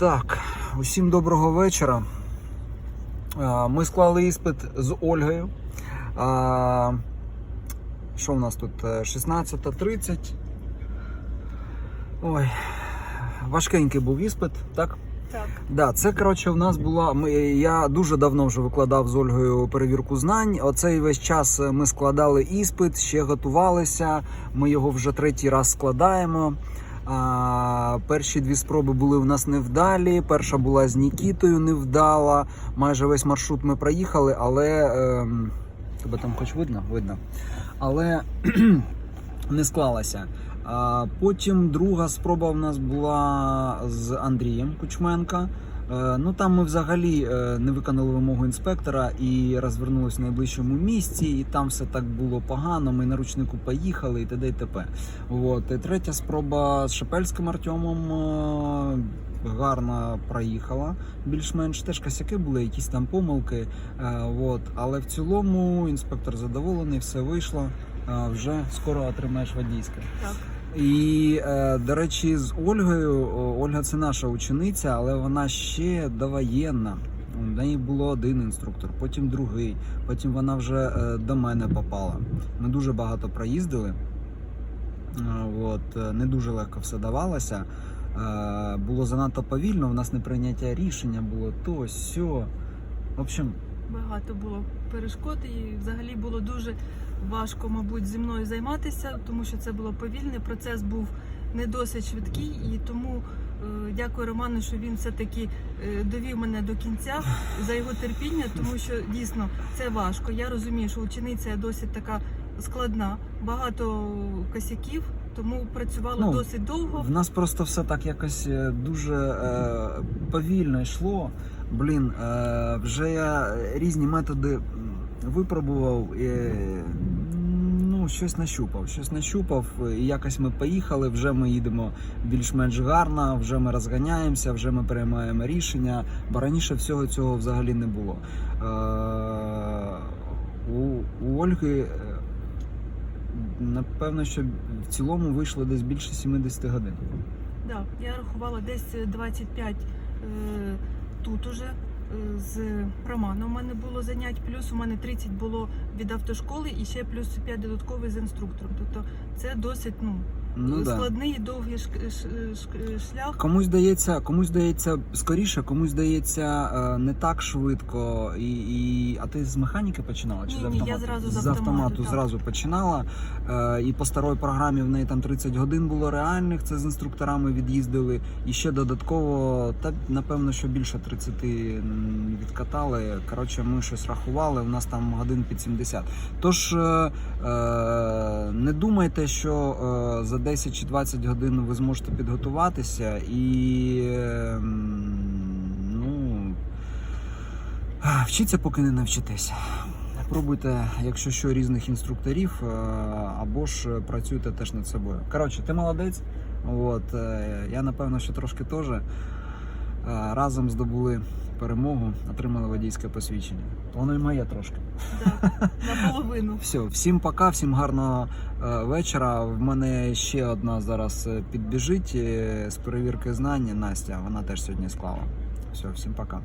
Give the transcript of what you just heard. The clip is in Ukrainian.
Так, усім доброго вечора. Ми склали іспит з Ольгою. Що в нас тут? Е, 16.30. Ой, важкенький був іспит, так? Так. Да, це коротше в нас була. Ми, я дуже давно вже викладав з Ольгою перевірку знань. Оцей весь час ми складали іспит, ще готувалися. Ми його вже третій раз складаємо. Перші дві спроби були в нас невдалі. Перша була з Нікітою невдала. Майже весь маршрут ми проїхали, але ем, тебе там хоч видно? Видно. Але не склалася. А потім друга спроба в нас була з Андрієм Кучменка. Е, Ну там ми взагалі е, не виконали вимогу інспектора і розвернулися в найближчому місці, і там все так було погано. Ми на ручнику поїхали і т.д. і т.п. От. І третя спроба з Шепельським Артемом е, гарно проїхала. Більш-менш теж косяки були, якісь там помилки. От. Але в цілому інспектор задоволений, все вийшло. Вже скоро отримаєш водійське. Так. І, е, до речі, з Ольгою, Ольга це наша учениця, але вона ще довоєнна. У неї було один інструктор, потім другий, потім вона вже е, до мене попала. Ми дуже багато проїздили. Е, От, не дуже легко все давалося. Було занадто повільно, в нас не прийняття рішення було то, сьо. В общем, Багато було перешкод, і взагалі було дуже важко, мабуть, зі мною займатися, тому що це було повільне. Процес був не досить швидкий, і тому е, дякую Роману, що він все-таки е, довів мене до кінця за його терпіння, тому що дійсно це важко. Я розумію, що учениця досить така складна, багато косяків, тому працювала Ну, досить довго. В нас просто все так якось е, дуже е, повільно йшло. Блін, е, вже я різні методи випробував. І, ну, щось нащупав. Щось нащупав, і якось ми поїхали. Вже ми їдемо більш-менш гарно, вже ми розганяємося, вже ми приймаємо рішення. Бо раніше всього цього взагалі не було. Е, у, Ольги. е, Напевно, що в цілому вийшло десь більше 70 годин. Да, я рахувала десь 25 е, тут уже. е, З Романом у мене було занять, плюс у мене 30 було від автошколи і ще плюс 5 додаткових з інструктором. Тобто це досить ну, Ну да. складний і довгий шлях. Комусь здається, комусь здається скоріше, комусь здається е, не так швидко. І, і... А ти з механіки починала? Чи Ні, з ні, я зразу з з автомату, автомату зразу починала. Е, і по старій програмі в неї там 30 годин було реальних. Це з інструкторами від'їздили. І ще додатково, та напевно, що більше 30 відкатали. Коротше, ми щось рахували. У нас там годин під 70. Тож е, е, не думайте, що е, за 10 чи 20 годин ви зможете підготуватися і е, ну, вчіться, поки не навчитеся. Пробуйте, якщо що, різних інструкторів, е, або ж працюйте теж над собою. Коротше, ти молодець. От, е, я напевно, що трошки теж разом здобули перемогу, отримали водійське посвідчення. Воно і моє трошки. Так, наполовину. Все, всім пока, всім гарного е, вечора. В мене ще одна зараз е, підбіжить е, з перевірки знань. Настя, вона теж сьогодні склала. Все, всім пока.